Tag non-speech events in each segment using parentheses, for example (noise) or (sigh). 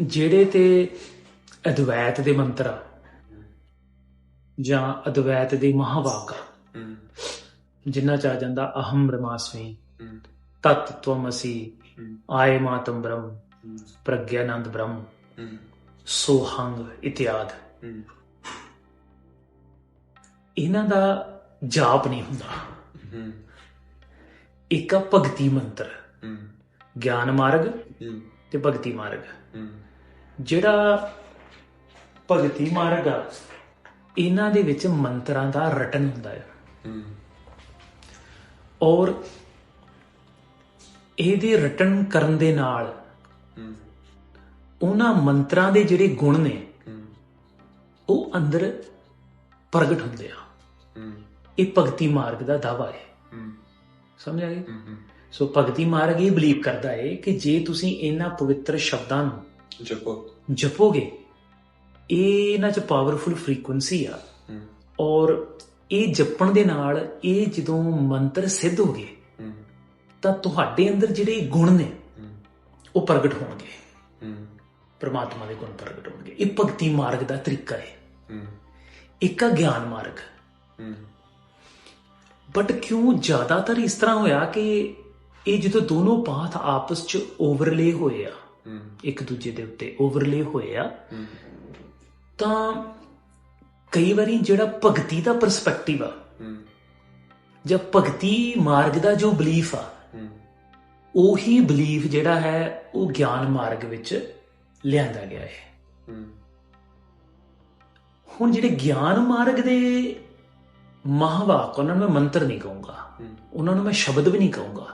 ਜਿਹੜੇ ਤੇ ਅਦਵੈਤ ਦੇ ਮੰਤਰ ਆ ਜਾਂ ਅਦਵੈਤ ਦੇ ਮਹਾਵਾਕ ਜਿੰਨਾ ਚ ਆ ਜਾਂਦਾ ਅਹੰ ਬ੍ਰਹਮਾਸਮੀ ਤਤ ਤਵਮਸੀ ਆਏ ਮਾਤਮ ਬ੍ਰਹਮ ਪ੍ਰਗਿਆਨੰਦ ਬ੍ਰਹਮ ਸੋਹੰਗ ਇਤਿਆਦ। ਇਹਨਾਂ ਦਾ ਜਾਪ ਨਹੀਂ ਹੁੰਦਾ। ਇੱਕ ਭਗਤੀ ਮੰਤਰ। ਗਿਆਨ ਮਾਰਗ ਤੇ ਭਗਤੀ ਮਾਰਗ। ਜਿਹੜਾ ਭਗਤੀ ਮਾਰਗ ਆ ਇਹਨਾਂ ਦੇ ਵਿੱਚ ਮੰਤਰਾਂ ਦਾ ਰਟਨ ਹੁੰਦਾ ਹੈ। ਔਰ ਇਹਦੇ ਰਟਨ ਕਰਨ ਦੇ ਨਾਲ ਉਹਨਾਂ ਮੰਤਰਾਂ ਦੇ ਜਿਹੜੇ ਗੁਣ ਨੇ ਉਹ ਅੰਦਰ ਪ੍ਰਗਟ ਹੁੰਦੇ ਆ। ਇਹ ਭਗਤੀ ਮਾਰਗ ਦਾ ਦਾਵਾ ਹੈ। ਸਮਝ ਆ ਗਈ? ਹੂੰ ਸੋ ਭਗਤੀ ਮਾਰਗ ਇਹ ਬਲੀਵ ਕਰਦਾ ਹੈ ਕਿ ਜੇ ਤੁਸੀਂ ਇਹਨਾਂ ਪਵਿੱਤਰ ਸ਼ਬਦਾਂ ਨੂੰ ਜਪੋ। ਜਪੋਗੇ? ਇਹ ਇਹਨਾਂ 'ਚ ਪਾਵਰਫੁਲ ਫ੍ਰੀਕੁਐਂਸੀ ਆ। ਔਰ ਇਹ ਜਪਣ ਦੇ ਨਾਲ ਇਹ ਜਦੋਂ ਮੰਤਰ ਸਿੱਧ ਹੋ ਗਏ ਤਾਂ ਤੁਹਾਡੇ ਅੰਦਰ ਜਿਹੜੇ ਗੁਣ ਨੇ ਉਹ ਪ੍ਰਗਟ ਹੋਣਗੇ। ਪ੍ਰਮਾਤਮਾ ਦੇ ਗੁਣ ਪ੍ਰਗਟ ਹੋਣਗੇ। ਇਹ ਭਗਤੀ ਮਾਰਗ ਦਾ ਤਰੀਕਾ ਹੈ। ਇੱਕ ਆ ਗਿਆਨ ਮਾਰਗ। ਬਟ ਕਿਉਂ ਜ਼ਿਆਦਾਤਰ ਇਸ ਤਰ੍ਹਾਂ ਹੋਇਆ ਕਿ ਇਹ ਜਦੋਂ ਦੋਨੋਂ ਪਾਥ ਆਪਸ 'ਚ ਓਵਰਲੇ ਹੋਏ ਆ ਇੱਕ ਦੂਜੇ ਦੇ ਉੱਤੇ ਓਵਰਲੇ ਹੋਏ ਆ। ਤਾਂ ਕਈ ਵਾਰੀ ਜਿਹੜਾ ਭਗਤੀ ਦਾ ਪਰਸਪੈਕਟਿਵ ਆ ਜਾਂ ਭਗਤੀ ਮਾਰਗ ਦਾ ਜੋ ਬਲੀਫ ਆ ਉਹੀ ਬਲੀਫ ਜਿਹੜਾ ਹੈ ਉਹ ਗਿਆਨ ਮਾਰਗ ਵਿੱਚ ਲਿਆਂਦਾ ਗਿਆ ਹੈ। ਹੁਣ ਜਿਹੜੇ ਗਿਆਨ ਮਾਰਗ ਦੇ ਮਹਾਵਾਕ ਉਹਨਾਂ ਨੂੰ ਮੈਂ ਮੰਤਰ ਨਹੀਂ ਕਹੂੰਗਾ। ਉਹਨਾਂ ਨੂੰ ਮੈਂ ਸ਼ਬਦ ਵੀ ਨਹੀਂ ਕਹੂੰਗਾ।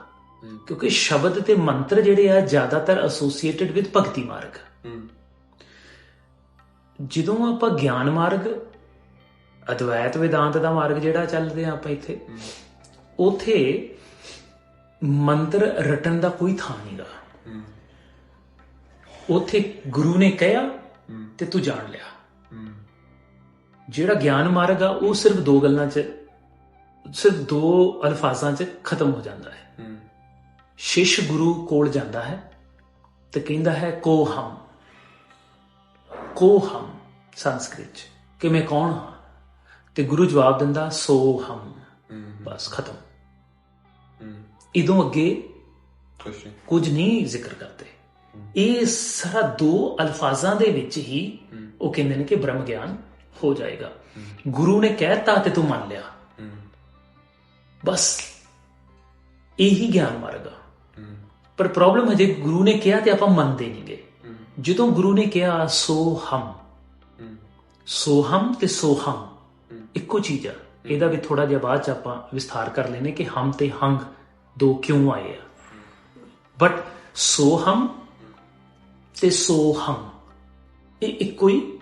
ਕਿਉਂਕਿ ਸ਼ਬਦ ਤੇ ਮੰਤਰ ਜਿਹੜੇ ਆ ਜ਼ਿਆਦਾਤਰ ਐਸੋਸੀਏਟਡ ਵਿਦ ਭਗਤੀ ਮਾਰਗ। ਜਦੋਂ ਆਪਾਂ ਗਿਆਨ ਮਾਰਗ ਅਦਵੈਤ ਵਿਦਾਂਤ ਦਾ ਮਾਰਗ ਜਿਹੜਾ ਚੱਲਦੇ ਆ ਆਪਾਂ ਇੱਥੇ ਉਥੇ ਮੰਤਰ ਰਟਨ ਦਾ ਕੋਈ ਥਾਂ ਨਹੀਂਗਾ ਹੂੰ। ਉਥੇ ਗੁਰੂ ਨੇ ਕਿਹਾ ਤੇ ਤੂੰ ਜਾਣ ਲਿਆ। ਜਿਹੜਾ ਗਿਆਨ ਮਾਰਗ ਆ ਉਹ ਸਿਰਫ ਦੋ ਗੱਲਾਂ 'ਚ ਸਿਰਫ ਦੋ ਅਲਫਾਜ਼ਾਂ 'ਚ ਖਤਮ ਹੋ ਜਾਂਦਾ ਹੂੰ। ਸ਼ਿਸ਼ ਗੁਰੂ ਕੋਲ ਜਾਂਦਾ ਹੈ ਤੇ ਕਹਿੰਦਾ ਹੈ ਕੋ ਹਮ? ਕੋ ਹਮ ਸੰਸਕ੍ਰਿਤ ਕਿ ਮੈਂ ਕੌਣ ਹਾਂ? ਤੇ ਗੁਰੂ ਜਵਾਬ ਦਿੰਦਾ ਸੋ ਹਮ। ਬਸ ਖਤਮ। ਇਦੋਂ ਅੱਗੇ ਕੁਝ ਨਹੀਂ ਜ਼ਿਕਰ ਕਰਦੇ। ਇਹ ਸਾਰਾ ਦੋ ਅਲਫਾਜ਼ਾਂ ਦੇ ਵਿੱਚ ਹੀ ਉਹ ਕਹਿੰਦੇ ਨੇ ਕਿ ਬ੍ਰਹਮ ਗਿਆਨ ਹੋ ਜਾਏਗਾ। ਗੁਰੂ ਨੇ ਕਹਿਤਾ ਤੇ ਤੂੰ ਮੰਨ ਲਿਆ। ਬਸ ਇਹੀ ਗਿਆਨ ਮਾਰਗ ਪਰ ਪ੍ਰੋਬਲਮ ਹੈ ਜੇ ਗੁਰੂ ਨੇ ਕਿਹਾ ਤੇ ਆਪਾਂ ਮੰਨਦੇ ਨਹੀਂਗੇ ਜਦੋਂ ਗੁਰੂ ਨੇ ਕਿਹਾ ਸੋ ਹਮ। ਸੋ ਹਮ ਤੇ ਸੋ ਹਮ। ਇੱਕੋ ਚੀਜ਼ ਆ। ਇਹਦਾ ਵੀ ਥੋੜਾ ਜਿਹਾ ਬਾਅਦ ਚ ਆਪਾਂ ਵਿਸਥਾਰ ਕਰ ਲੈਨੇ ਕਿ ਹਮ ਤੇ ਹੰਗ ਦੋ ਕਿਉਂ ਆਏ ਆ। ਬਟ ਸੋ ਹਮ ਤੇ ਸੋ ਹਮ ਇਹ ਇੱਕੋ ਹੀ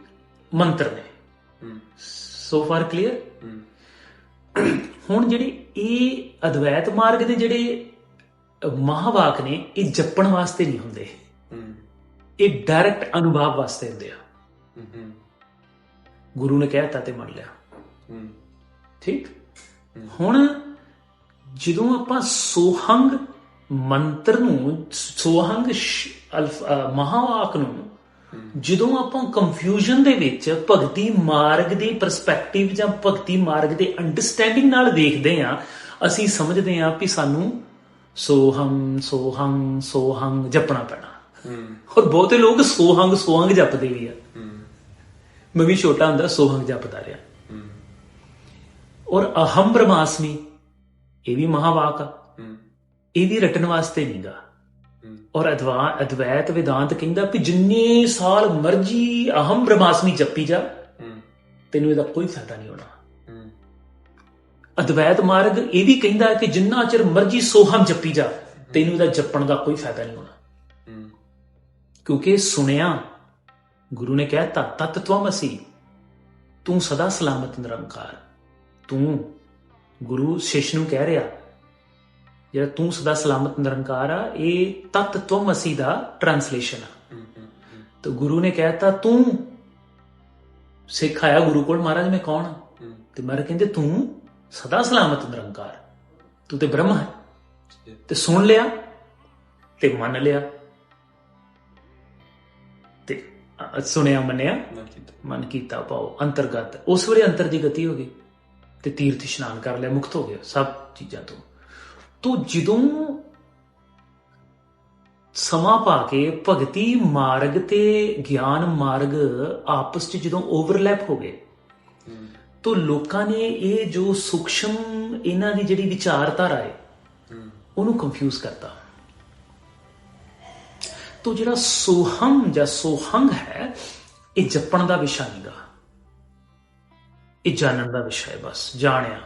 ਮੰਤਰ ਨੇ। ਸੋ ਫਾਰ ਕਲੀਅਰ ਹੁਣ ਜਿਹੜੀ ਇਹ ਅਦਵੈਤ ਮਾਰਗ ਦੇ ਜਿਹੜੇ ਮਹਾਵਾਕ ਨੇ ਇਹ ਜਪਣ ਵਾਸਤੇ ਨਹੀਂ ਹੁੰਦੇ। ਇਹ ਡਾਇਰੈਕਟ ਅਨੁਭਵ ਵਾਸਤੇ ਹੁੰਦੇ ਆ। ਗੁਰੂ ਨੇ ਕਹਿਤਾ ਤੇ ਮੰਨ ਲਿਆ। ਠੀਕ? ਹੁਣ ਜਦੋਂ ਆਪਾਂ ਸੋਹੰਗ ਮੰਤਰ ਨੂੰ ਸੋਹੰਗ ਮਹਾਵਾਕ ਨੂੰ ਜਦੋਂ ਆਪਾਂ ਕੰਫਿਊਜ਼ਨ ਦੇ ਵਿੱਚ ਭਗਤੀ ਮਾਰਗ ਦੀ ਪਰਸਪੈਕਟਿਵ ਜਾਂ ਭਗਤੀ ਮਾਰਗ ਦੇ ਅੰਡਰਸਟੈਂਡਿੰਗ ਨਾਲ ਵੇਖਦੇ ਆ ਅਸੀਂ ਸਮਝਦੇ ਆ ਕਿ ਸਾਨੂੰ ਸੋਹੰ ਸੋਹੰ ਸੋਹੰ ਜਪਣਾ ਪੈਣਾ। ਹੂੰ। ਔਰ ਬਹੁਤੇ ਲੋਕ ਸੋਹੰਗ ਸੋਹੰਗ ਜਪਦੇ ਵੀ ਆ। ਹੂੰ। ਮੈਂ ਵੀ ਛੋਟਾ ਹੁੰਦਾ ਸੋਹੰਗ ਜਪਦਾ ਰਿਹਾ। ਹੂੰ। ਔਰ ਅਹੰ ਬ੍ਰਹਮਾਸਮੀ ਇਹ ਵੀ ਮਹਾਵਾਕ ਆ। ਇਹ ਵੀ ਰਟਣ ਵਾਸਤੇ ਨਹੀਂਗਾ ਔਰ ਅਦਵਾ ਅਦਵੈਤ ਵਿਦਾਂਤ ਕਹਿੰਦਾ ਕਿ ਜਿੰਨੇ ਸਾਲ ਮਰਜ਼ੀ ਅਹੰ ਬ੍ਰਹਮਾਸਮੀ ਜਪੀ ਜਾ ਤੈਨੂੰ ਇਹਦਾ ਕੋਈ ਫਾਇਦਾ ਨਹੀਂ ਹੋਣਾ। ਅਦਵੈਤ ਮਾਰਗ ਇਹ ਵੀ ਕਹਿੰਦਾ ਕਿ ਜਿੰਨਾ ਚਿਰ ਮਰਜ਼ੀ ਸੋਹਮ ਜਪੀ ਜਾ ਤੈਨੂੰ ਇਹਦਾ ਜਪਣ ਦਾ ਕੋਈ ਫਾਇਦਾ ਨਹੀਂ ਹੋਣਾ। ਕਿਉਂਕਿ ਸੁਣਿਆ ਗੁਰੂ ਨੇ ਕਹਿਤਾ ਤਤ ਤਵਮਸੀ ਤੂੰ ਸਦਾ ਸਲਾਮਤ ਨਿਰੰਕਾਰ। ਤੂੰ ਗੁਰੂ ਸ਼ਿਸ਼ ਨੂੰ ਕਹਿ ਰਿਹਾ ਜਿਹੜਾ ਤੂੰ ਸਦਾ ਸਲਾਮਤ ਨਿਰੰਕਾਰ ਆ ਇਹ ਤਤ ਤਵਮਸੀ ਦਾ ਟ੍ਰਾਂਸਲੇਸ਼ਨ ਆ। ਤਾਂ ਗੁਰੂ ਨੇ ਕਹਿਤਾ ਤੂੰ ਸਿੱਖ ਆਇਆ ਗੁਰੂ ਕੋਲ ਮਹਾਰਾਜ ਮੈਂ ਕੌਣ ਤੇ ਮਹਾਰਾਜ ਕਹਿੰਦੇ ਤੂੰ ਸਦਾ ਸਲਾਮਤ ਨਿਰੰਕਾਰ। ਤੂੰ ਤੇ ਬ੍ਰਹਮ ਹੈ। ਤੇ ਸੁਣ ਲਿਆ ਤੇ ਮੰਨ ਲਿਆ ਤੇ ਸੁਣਿਆ ਮੰਨਿਆ ਮਨ ਕੀਤਾ। ਪਾਓ ਅੰਤਰਗਤ। ਉਸ ਵੇਲੇ ਅੰਤਰ ਦੀ ਗਤੀ ਹੋ ਗਈ ਤੇ ਤੀਰਥ ਇਸ਼ਨਾਨ ਕਰ ਲਿਆ ਮੁਕਤ ਹੋ ਗਿਆ ਸਭ ਚੀਜ਼ਾਂ ਤੋਂ। ਤੋ ਜਦੋਂ ਸਮਾਂ ਪਾ ਕੇ ਭਗਤੀ ਮਾਰਗ ਤੇ ਗਿਆਨ ਮਾਰਗ ਆਪਸ ਚ ਜਦੋਂ ਓਵਰਲੈਪ ਹੋ ਗਏ ਤੋ ਲੋਕਾਂ ਨੇ ਇਹ ਜੋ ਸੂਖਸ਼ਮ ਇਹਨਾਂ ਦੀ ਜਿਹੜੀ ਵਿਚਾਰਧਾਰਾ ਹੈ ਉਹਨੂੰ ਕੰਫਿਊਜ਼ ਕਰਤਾ। ਤੋ ਜਿਹੜਾ ਸੋਹਮ ਜਾਂ ਸੋਹੰਗ ਹੈ ਇਹ ਜਪਣ ਦਾ ਵਿਸ਼ਾ ਨਹੀਂਗਾ। ਇਹ ਜਾਣਨ ਦਾ ਵਿਸ਼ਾ ਹੈ ਬਸ ਜਾਣਿਆ।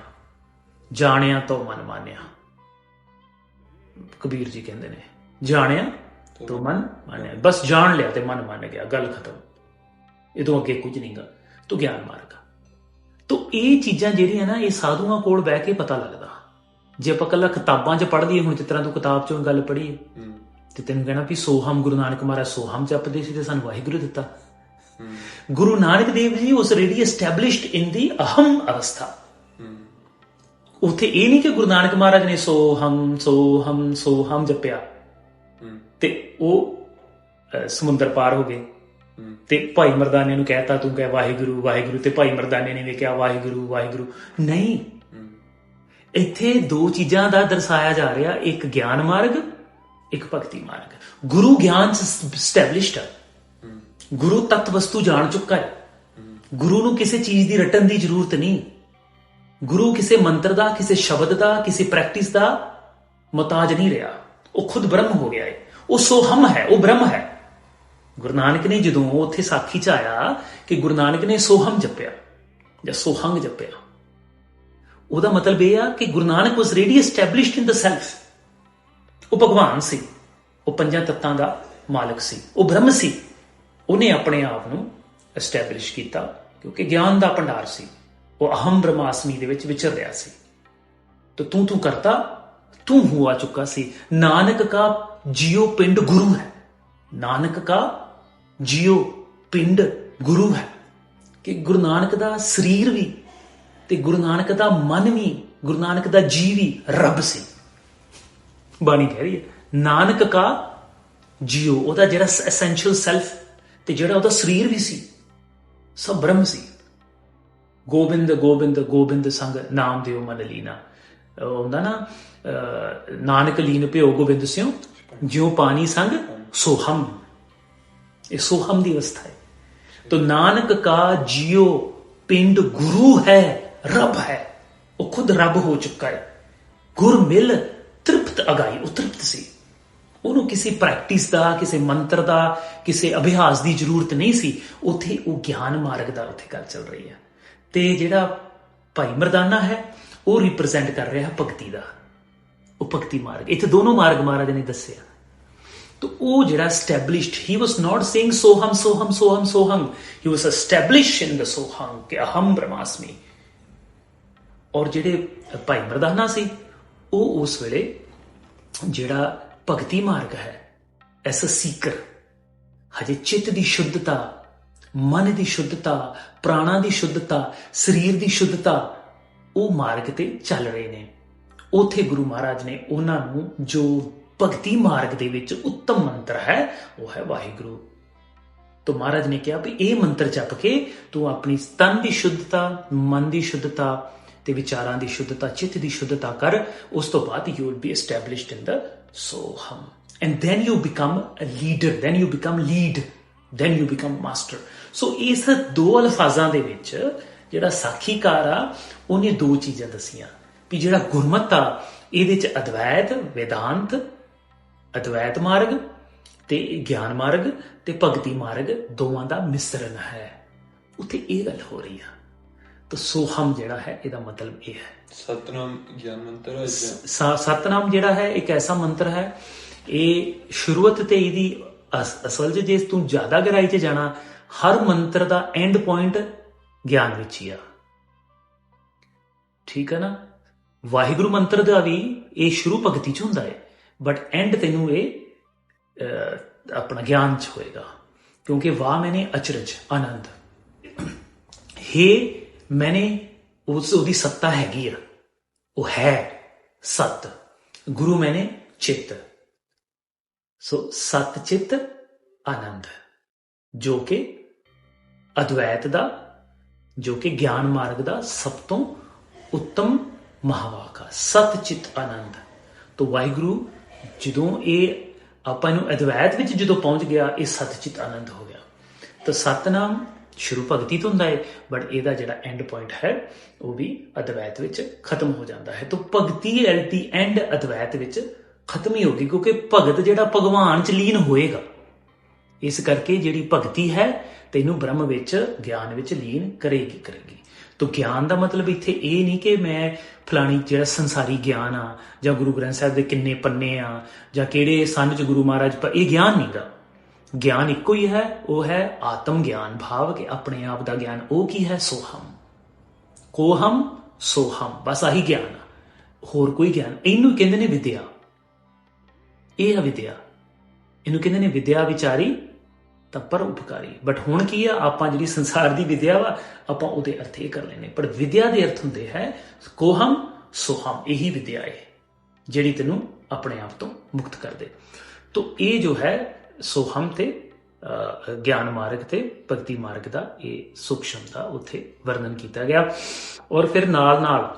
ਜਾਣਿਆ ਤੋਂ ਮਨ ਮਾਨਿਆ। ਕਬੀਰ ਜੀ ਕਹਿੰਦੇ ਨੇ ਜਾਣਿਆ ਤੋਂ ਮਨ ਮਾਨਿਆ। ਬਸ ਜਾਣ ਲਿਆ ਤੇ ਮਨ ਮੰਨ ਗਿਆ ਗੱਲ ਖਤਮ। ਇਹ ਤੋਂ ਅੱਗੇ ਕੁਝ ਨਹੀਂਗਾ। ਤੂੰ ਗਿਆਨ ਮਾਰਗ। ਤੋ ਇਹ ਚੀਜ਼ਾਂ ਜਿਹੜੀਆਂ ਨਾ ਇਹ ਸਾਧੂਆਂ ਕੋਲ ਬਹਿ ਕੇ ਪਤਾ ਲੱਗਦਾ। ਜੇ ਆਪਾਂ ਕੱਲਾ ਕਿਤਾਬਾਂ 'ਚ ਪੜ੍ਹ ਲਈਏ ਹੁਣ ਤਰ੍ਹਾਂ ਤੂੰ ਕਿਤਾਬ 'ਚੋਂ ਗੱਲ ਪੜ੍ਹੀ ਹੈ, ਤੇ ਤੈਨੂੰ ਕਹਿਣਾ ਵੀ ਸੋਹਮ ਗੁਰੂ ਨਾਨਕ ਮਹਾਰਾਜ ਸੋਹਮ ਜਪਦੇ ਸੀ ਤੇ ਸਾਨੂੰ ਵਾਹਿਗੁਰੂ ਦਿੱਤਾ। ਗੁਰੂ ਨਾਨਕ ਦੇਵ ਜੀ ਉਸ ਰੈਡੀ ਐਸਟੈਬਲਿਸ਼ਡ ਇਨ ਦੀ ਅਹਮ ਅਵਸਥਾ। ਉਥੇ ਇਹ ਨਹੀਂ ਕਿ ਗੁਰੂ ਨਾਨਕ ਮਹਾਰਾਜ ਨੇ ਸੋਹਮ ਸੋਹਮ ਸੋਹਮ ਜਪਿਆ। ਤੇ ਉਹ ਸਮੁੰਦਰ ਪਾਰ ਹੋ ਗਏ। ਤੇ ਭਾਈ ਮਰਦਾਨੇ ਨੂੰ ਕਹਿਤਾ ਤੂੰ ਕਹਿ ਵਾਹਿਗੁਰੂ ਵਾਹਿਗੁਰੂ ਤੇ ਭਾਈ ਮਰਦਾਨੇ ਨੇ ਵੀ ਕਿਹਾ ਵਾਹਿਗੁਰੂ ਵਾਹਿਗੁਰੂ। ਨਹੀਂ। ਇੱਥੇ ਦੋ ਚੀਜ਼ਾਂ ਦਾ ਦਰਸਾਇਆ ਜਾ ਰਿਹਾ ਇੱਕ ਗਿਆਨ ਮਾਰਗ ਇੱਕ ਭਗਤੀ ਮਾਰਗ। ਗੁਰੂ ਗਿਆਨ ਸਟੈਬਲਿਸ਼ਡ ਹੈ ਹੂੰ। ਗੁਰੂ ਤਤ ਵਸਤੂ ਜਾਣ ਚੁੱਕਾ ਹੈ। ਗੁਰੂ ਨੂੰ ਕਿਸੇ ਚੀਜ਼ ਦੀ ਰਟਣ ਦੀ ਜ਼ਰੂਰਤ ਨਹੀਂ। ਗੁਰੂ ਕਿਸੇ ਮੰਤਰ ਦਾ ਕਿਸੇ ਸ਼ਬਦ ਦਾ ਕਿਸੇ ਪ੍ਰੈਕਟਿਸ ਦਾ ਮਤਾਜ ਨਹੀਂ ਰਿਹਾ। ਉਹ ਖੁਦ ਬ੍ਰਹਮ ਹੋ ਗਿਆ ਹੈ ਉਹ ਸੋਹਮ ਹੈ ਉਹ ਬ੍ਰਹਮ ਹੈ। ਗੁਰੂ ਨਾਨਕ ਨੇ ਜਦੋਂ ਉੱਥੇ ਸਾਖੀ ਚ ਆਇਆ ਕਿ ਗੁਰੂ ਨਾਨਕ ਨੇ ਸੋਹਮ ਜਪਿਆ, ਜਾਂ ਸੋਹੰਗ ਜਪਿਆ, ਉਹਦਾ ਮਤਲਬ ਇਹ ਆ ਕਿ Guru Nanak was ready established in the self ਉਹ ਭਗਵਾਨ ਸੀ, ਉਹ ਪੰਜਾਂ ਤੱਤਾਂ ਦਾ ਮਾਲਕ ਸੀ, ਉਹ ਬ੍ਰਹਮ ਸੀ, ਉਹਨੇ ਆਪਣੇ ਆਪ ਨੂੰ ਐਸਟੈਬਲਿਸ਼ ਕੀਤਾ, ਕਿਉਂਕਿ ਗਿਆਨ ਦਾ ਭੰਡਾਰ ਸੀ, ਉਹ ਅਹੰ ਬ੍ਰਹਮਾਸਮੀ ਦੇ ਵਿੱਚ ਵਿਚਰ ਰਿਹਾ ਸੀ। ਤਾਂ ਤੂੰ ਤੂੰ ਕਰਤਾ, ਤੂੰ ਹੁਆ ਚੁੱਕਾ ਸੀ, ਨਾਨਕ ਕਾ ਜਿਉ ਪਿੰਡ ਗੁਰੂ ਹੈ, ਨਾਨਕ ਕਾ जियो ਪਿੰਡ ਗੁਰੂ ਹੈ। ਕਿ ਗੁਰੂ ਨਾਨਕ ਦਾ ਸਰੀਰ ਵੀ ਤੇ ਗੁਰੂ ਨਾਨਕ ਦਾ ਮਨ ਵੀ, ਗੁਰੂ ਨਾਨਕ ਦਾ ਜੀ ਵੀ ਰੱਬ ਸੀ। ਬਾਣੀ ਕਹਿ ਰਹੀ ਹੈ, ਨਾਨਕ ਕਾ ਜਿਉ, ਉਹਦਾ ਜਿਹੜਾ ਐਸੈਂਸ਼ੀਅਲ ਸੈਲਫ ਤੇ ਜਿਹੜਾ ਉਹਦਾ ਸਰੀਰ ਵੀ ਸੀ, ਸਭ ਬ੍ਰਹਮ ਸੀ। ਗੋਬਿੰਦ ਗੋਬਿੰਦ ਗੋਬਿੰਦ ਸੰਗ ਨਾਮ ਦਿਓ ਮਨ ਲੀਨਾ। ਹੁੰਦਾ ਨਾ ਨਾਨਕ ਲੀਨ ਭਿਓ ਗੋਬਿੰਦ ਸਿਉ, ਜਿਉ ਪਾਣੀ ਸੰਗ ਸੋਹਮ। ਇਹ ਸੋਹਮ ਦੀ ਅਵਸਥਾ ਹੈ तो नानक का जियो पिंड गुरु है रब है वो खुद रब हो चुका है गुर मिल ਤ੍ਰਿਪਤ ਅਗਾਈ ਉਹ ਤ੍ਰਿਪਤ ਸੀ ਉਹਨੂੰ ਕਿਸੇ ਪ੍ਰੈਕਟਿਸ ਦਾ ਕਿਸੇ ਮੰਤਰ ਦਾ ਕਿਸੇ ਅਭਿਆਸ ਦੀ ਜ਼ਰੂਰਤ ਨਹੀਂ ਸੀ ਉੱਥੇ ਉਹ ਗਿਆਨ ਮਾਰਗ ਦਾ ਉੱਥੇ ਗੱਲ ਚੱਲ ਰਹੀ ਹੈ ਤੇ ਜਿਹੜਾ ਭਾਈ ਮਰਦਾਨਾ ਹੈ ਉਹ ਰਿਪਰੈਜ਼ੈਂਟ ਕਰ ਰਿਹਾ ਭਗਤੀ ਦਾ ਉਹ ਭਗਤੀ ਮਾਰਗ ਇੱਥੇ ਦੋਨੋਂ ਮਾਰਗ ਮਹਾਰਾਜ ਨੇ ਦੱਸਿਆ तो वो ਜਿਹੜਾ established, he was not saying soham soham soham soham he was established in the soham ਕਿ ਅਹਮ ਬ੍ਰਹਮਾਸਮੀ ਔਰ ਜਿਹੜੇ ਭਾਈ ਮਰਦਾਨਾ ਸੀ ਉਹ ਉਸ ਵੇਲੇ ਜਿਹੜਾ ਭਗਤੀ ਮਾਰਗ ਹੈ ਐਸ ਅ ਸੀਕਰ ਹਜੇ ਚਿੱਤ ਦੀ ਸ਼ੁੱਧਤਾ ਮਨ ਦੀ ਸ਼ੁੱਧਤਾ ਪ੍ਰਾਣਾ ਦੀ ਸ਼ੁੱਧਤਾ ਸਰੀਰ ਦੀ ਸ਼ੁੱਧਤਾ ਉਹ ਮਾਰਗ ਤੇ ਚੱਲ ਰਹੇ ਨੇ ਉਥੇ ਗੁਰੂ ਮਹਾਰਾਜ ਨੇ ਉਹਨਾਂ ਨੂੰ ਜੋ ਭਗਤੀ ਮਾਰਗ ਦੇ ਵਿੱਚ ਉੱਤਮ ਮੰਤਰ ਹੈ, ਉਹ ਹੈ ਵਾਹਿਗੁਰੂ। ਤੋ ਮਹਾਰਾਜ ਨੇ ਕਿਹਾ ਵੀ ਇਹ ਮੰਤਰ ਜਪ ਕੇ ਤੂੰ ਆਪਣੀ ਤਨ ਦੀ ਸ਼ੁੱਧਤਾ, ਮਨ ਦੀ ਸ਼ੁੱਧਤਾ ਤੇ ਵਿਚਾਰਾਂ ਦੀ ਸ਼ੁੱਧਤਾ, ਚਿੱਤ ਦੀ ਸ਼ੁੱਧਤਾ ਕਰ, ਉਸ ਤੋਂ ਬਾਅਦ you will be established in the Soham. And then you become a leader then you become lead then you become master so ਇਸ ਦੋ ਅਲਫਾਜ਼ਾਂ ਦੇ ਵਿੱਚ ਜਿਹੜਾ ਸਾਖੀਕਾਰ ਆ, ਉਹਨੇ ਦੋ ਚੀਜ਼ਾਂ ਦਸੀਆਂ। ਵੀ ਜਿਹੜਾ ਗੁਰਮਤ ਆ, ਇਹਦੇ ਚ ਅਦਵੈਤ, ਵੇਦਾਂਤ ਅਦਵੈਤ ਮਾਰਗ ਤੇ ਗਿਆਨ ਮਾਰਗ ਤੇ ਭਗਤੀ ਮਾਰਗ ਦੋਵਾਂ ਦਾ ਮਿਸ਼ਰਣ ਹੈ। ਉੱਥੇ ਇਹ ਗੱਲ ਹੋ ਰਹੀ ਆ। ਤਾਂ ਸੋਹਮ ਜਿਹੜਾ ਹੈ ਇਹਦਾ ਮਤਲਬ ਇਹ ਹੈ। ਸਤਨਾਮ ਗਿਆਨ ਮੰਤਰ ਹੈ ਸਤਨਾਮ ਜਿਹੜਾ ਹੈ ਇੱਕ ਐਸਾ ਮੰਤਰ ਹੈ ਇਹ ਸ਼ੁਰੂਆਤ ਤੇ ਇਹਦੀ ਅਸ- ਅਸਲ ਜੇ ਤੂੰ ਜ਼ਿਆਦਾ ਗਹਿਰਾਈ 'ਚ ਜਾਣਾ ਹਰ ਮੰਤਰ ਦਾ ਐਂਡ ਪੁਆਇੰਟ ਗਿਆਨ ਵਿੱਚ ਹੀ ਆ। ਠੀਕ ਹੈ ਨਾ? ਵਾਹਿਗੁਰੂ ਮੰਤਰ ਦਾ ਵੀ ਇਹ ਸ਼ੁਰੂ ਭਗਤੀ 'ਚ ਹੁੰਦਾ ਹੈ। ਬਟ ਐਂਡ ਤੈਨੂੰ ਇਹ ਆਪਣਾ ਗਿਆਨ ਚ ਹੋਏਗਾ। ਕਿਉਂਕਿ ਵਾ ਮੈਨੇ ਅਚਰਜ, ਆਨੰਦ। हे ਮੈਨੇ, ਉਸ ਉਹਦੀ ਸੱਤਾ ਹੈਗੀ ਆ। ਉਹ ਹੈ ਸਤ। ਗੁਰੂ ਮੈਨੇ ਚਿੱਤ। ਸੋ ਸਤ ਚਿੱਤ, ਆਨੰਦ। ਜੋ ਕਿ ਅਦਵੈਤ ਦਾ, ਜੋ ਕਿ ਗਿਆਨ ਮਾਰਗ ਦਾ ਸਭ ਤੋਂ ਉੱਤਮ ਮਹਾਵਾਕਾ ਸਤ ਚਿੱਤ, ਆਨੰਦ। ਤੋ ਵਾਹਿਗੁਰੂ ਜਦੋਂ ਇਹ ਆਪਾਂ ਨੂੰ ਅਦਵੈਤ ਵਿੱਚ ਜਦੋਂ ਪਹੁੰਚ ਗਿਆ, ਇਹ ਸਤਚਿਤ ਆਨੰਦ ਹੋ ਗਿਆ। ਤਾਂ ਸਤਨਾਮ ਸ਼ੁਰੂ ਭਗਤੀ ਤੋਂ ਹੁੰਦਾ ਹੈ ਬਟ ਇਹਦਾ ਜਿਹੜਾ ਐਂਡ ਪੁਆਇੰਟ ਹੈ, ਉਹ ਵੀ ਅਦਵੈਤ ਵਿੱਚ ਖਤਮ ਹੋ ਜਾਂਦਾ ਹੈ। ਤਾਂ ਭਗਤੀ ਐਟ ਦੀ ਐਂਡ ਅਦਵੈਤ ਵਿੱਚ ਖਤਮ ਹੀ ਹੋਗੀ ਕਿਉਂਕਿ ਭਗਤ ਜਿਹੜਾ ਭਗਵਾਨ ਚ ਲੀਨ ਹੋਏਗਾ। ਇਸ ਕਰਕੇ ਜਿਹੜੀ ਭਗਤੀ ਹੈ, ਤੈਨੂੰ ਬ੍ਰਹਮ ਵਿੱਚ, ਗਿਆਨ ਵਿੱਚ ਲੀਨ ਕਰੇਗੀ ਕਰੇਗੀ। ਤੋ ਗਿਆਨ ਦਾ ਮਤਲਬ ਇੱਥੇ ਇਹ ਨਹੀਂ ਕਿ ਮੈਂ ਫਲਾਣੀ ਜਿਹੜਾ ਸੰਸਾਰੀ ਗਿਆਨ ਆ, ਜਾਂ ਗੁਰੂ ਗ੍ਰੰਥ ਸਾਹਿਬ ਦੇ ਕਿੰਨੇ ਪੰਨੇ ਆ, ਜਾਂ ਕਿਹੜੇ ਸੰਨ ਚ ਗੁਰੂ ਮਹਾਰਾਜ ਇਹ ਗਿਆਨ ਨਹੀਂ ਨਹੀਂਗਾ ਗਿਆਨ ਇੱਕੋ ਹੀ ਹੈ, ਉਹ ਹੈ ਆਤਮ ਗਿਆਨ, ਭਾਵ ਕਿ ਆਪਣੇ ਆਪ ਦਾ ਗਿਆਨ। ਉਹ ਕੀ ਹੈ? ਸੋਹਮ। ਕੋਹਮ, ਸੋਹਮ। ਬਸ ਆਹੀ ਗਿਆਨ ਆ। ਹੋਰ ਕੋਈ ਗਿਆਨ? ਇਹਨੂੰ ਕਹਿੰਦੇ ਨੇ ਵਿਦਿਆ। ਇਹ ਹੈ ਵਿਦਿਆ। ਇਹਨੂੰ ਕਹਿੰਦੇ ਨੇ ਵਿਦਿਆ ਵਿਚਾਰੀ ਤਾਂ ਪਰ ਉਪਕਾਰੀ। ਬਟ ਹੁਣ ਕੀ ਆ? ਆਪਾਂ ਜਿਹੜੀ ਸੰਸਾਰ ਦੀ ਵਿਦਿਆ ਵਾ, ਆਪਾਂ ਉਹਦੇ ਅਰਥ ਇਹ ਕਰ ਲੈਨੇ ਪਰ ਵਿਦਿਆ ਦੇ ਅਰਥ ਹੁੰਦੇ ਹੈ, ਕੋਹਮ ਸੋਹਮ, ਇਹੀ ਵਿਦਿਆ ਹੈ ਜਿਹੜੀ ਤੈਨੂੰ ਆਪਣੇ ਆਪ ਤੋਂ ਮੁਕਤ ਕਰ ਦੇ। ਤੋ ਇਹ ਜੋ ਹੈ, ਸੋਹਮ ਤੇ ਗਿਆਨ ਮਾਰਗ ਤੇ, ਭਗਤੀ ਮਾਰਗ ਦਾ, ਇਹ ਸੂਖਸ਼ਮ ਦਾ ਉੱਥੇ ਵਰਣਨ ਕੀਤਾ ਗਿਆ। ਔਰ ਫਿਰ ਨਾਲ ਨਾਲ,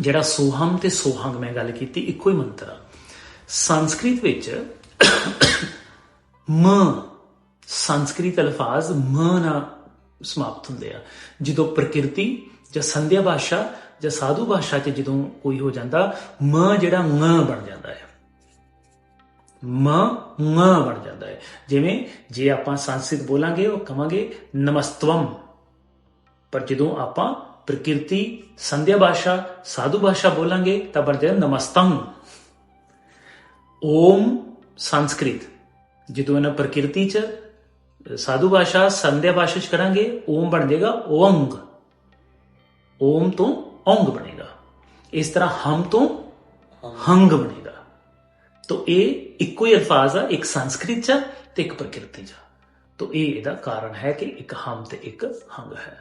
ਜਿਹੜਾ ਸੋਹਮ ਤੇ ਸੋਹੰਗ ਮੈਂ ਗੱਲ ਕੀਤੀ, ਇੱਕੋ ਹੀ ਮੰਤਰ ਆ। ਸੰਸਕ੍ਰਿਤ ਵਿੱਚ (coughs) ਮ ਸੰਸਕ੍ਰਿਤ ਅਲਫਾਜ਼ ਮ ਨਾਲ ਸਮਾਪਤ ਹੁੰਦੇ ਆ। ਜਦੋਂ ਪ੍ਰਕਿਰਤੀ ਜਾਂ ਸੰਧਿਆ ਭਾਸ਼ਾ ਜਾਂ ਸਾਧੂ ਭਾਸ਼ਾ 'ਚ ਜਦੋਂ ਕੋਈ ਹੋ ਜਾਂਦਾ, ਮ ਜਿਹੜਾ ਮ ਬਣ ਜਾਂਦਾ ਹੈ। ਮ ਮ ਬਣ ਜਾਂਦਾ ਹੈ। ਜਿਵੇਂ ਜੇ ਆਪਾਂ ਸੰਸਕ੍ਰਿਤ ਬੋਲਾਂਗੇ, ਉਹ ਕਵਾਂਗੇ ਨਮਸਤਵਮ। ਪਰ ਜਦੋਂ ਆਪਾਂ ਪ੍ਰਕਿਰਤੀ, ਸੰਧਿਆ ਭਾਸ਼ਾ, ਸਾਧੂ ਭਾਸ਼ਾ ਬੋਲਾਂਗੇ, ਤਾਂ ਬਣ ਜਾਏਗਾ ਨਮਸਤੰ। ਓਮ ਸੰਸਕ੍ਰਿਤ। ਜਦੋਂ ਇਹਨਾਂ ਪ੍ਰਕਿਰਤੀ ਚ ਸਾਧੂ ਭਾਸ਼ਾ ਸੰਧਿਆ ਭਾਸ਼ਾ ਚ ਕਰਾਂਗੇ, ਓਮ ਬਣ ਜਾਏਗਾ ਓੰਗ। ਓਮ ਤੋਂ ਓੰਗ ਬਣੇਗਾ। ਇਸ ਤਰ੍ਹਾਂ ਹਮ ਤੋਂ ਹੰਗ ਬਣੇਗਾ। ਤੋ ਇਹ ਇੱਕੋ ਹੀ ਅਲਫਾਜ਼ ਆ, ਇੱਕ ਸੰਸਕ੍ਰਿਤ ਚ ਤੇ ਇੱਕ ਪ੍ਰਕਿਰਤੀ ਚ। ਤੋ ਇਹ ਇਹਦਾ ਕਾਰਨ ਹੈ ਕਿ ਇੱਕ ਹਮ ਤੇ ਇੱਕ ਹੰਗ ਹੈ।